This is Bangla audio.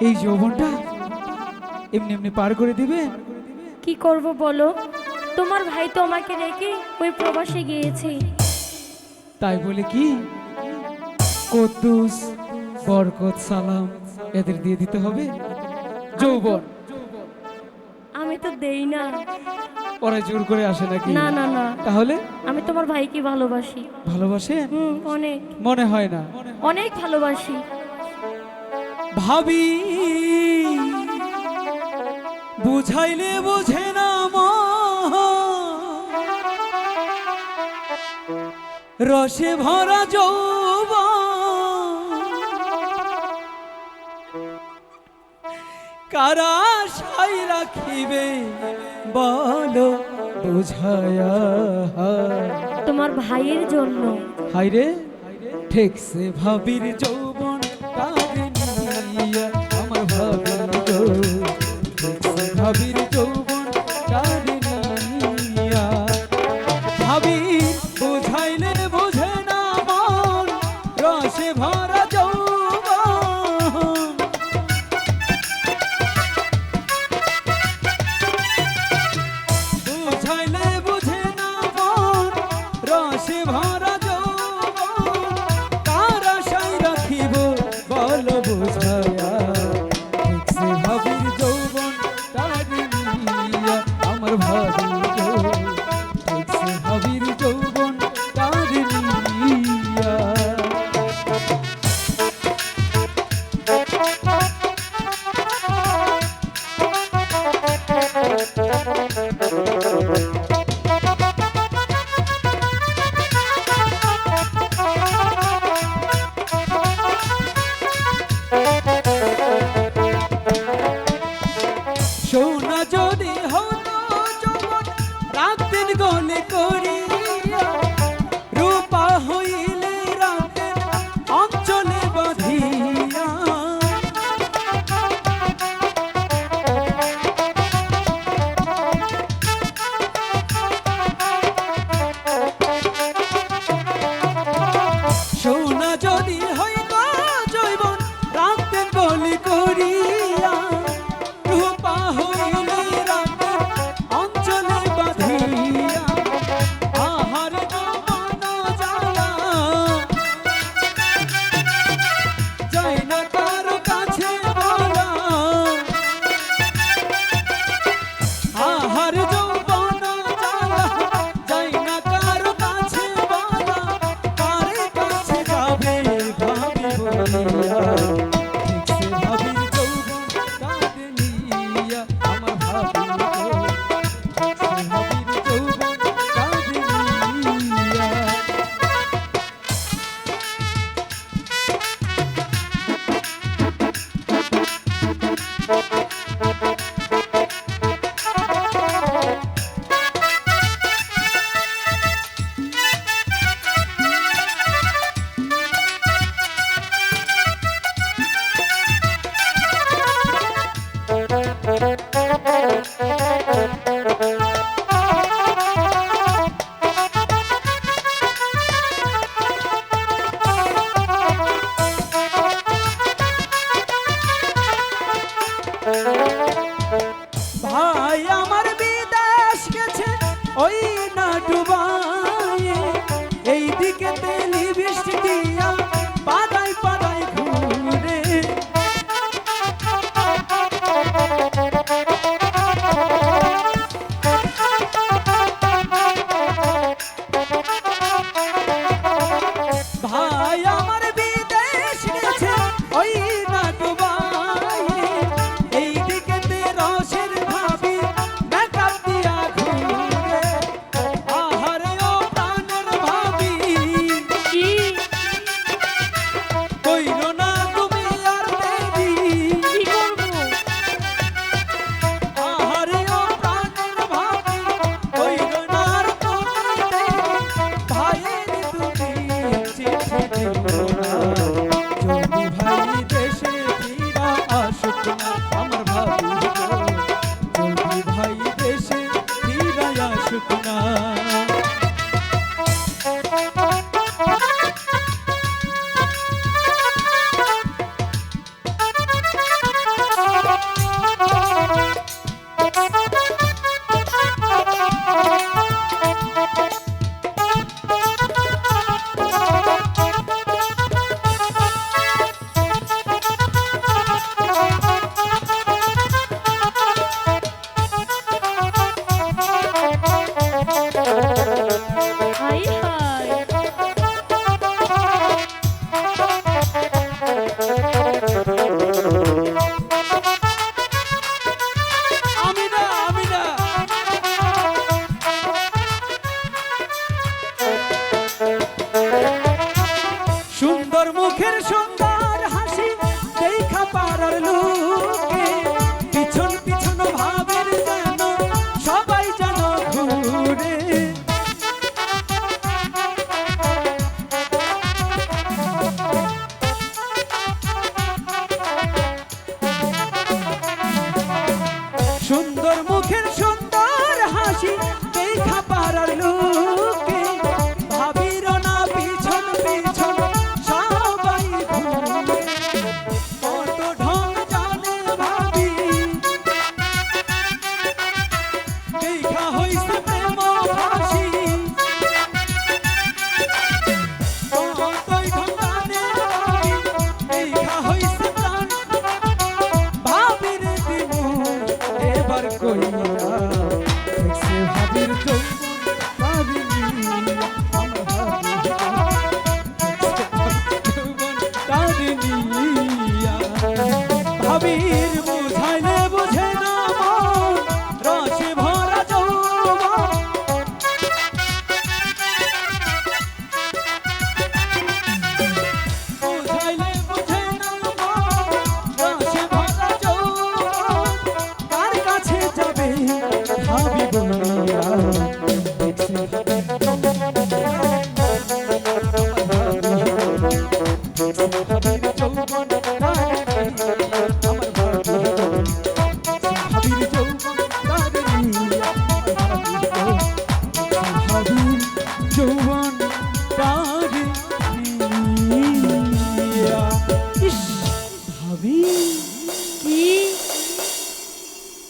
এই যৌবনটা এমনি এমনি পার করে দিবেন কি করব বলো? তোমার ভাই তো আমাকে রেখে ওই প্রবাসে গিয়েছে। তাই বলে কি? কদ্দুস বরকত সালাম এদের দিয়ে দিতে হবে। যৌবন। আমি তো দেই না। ওরা জোর করে আসে নাকি? না না না। তাহলে? আমি তোমার ভাইকে ভালোবাসি। ভালোবাসে? হুম অনেক। মনে হয় না। অনেক ভালোবাসি। ভাবি। বুঝাইলে বোঝে না। রসে ভরা যৌবন। কারা সাই রাখিবে বলো বুঝায়া। তোমার ভাইয়ের জন্য। হাইরে ঠেকছে ভাবির যৌবন। ঠেকছে ভাবির ভাই আমার বিদেশ গেছে ওই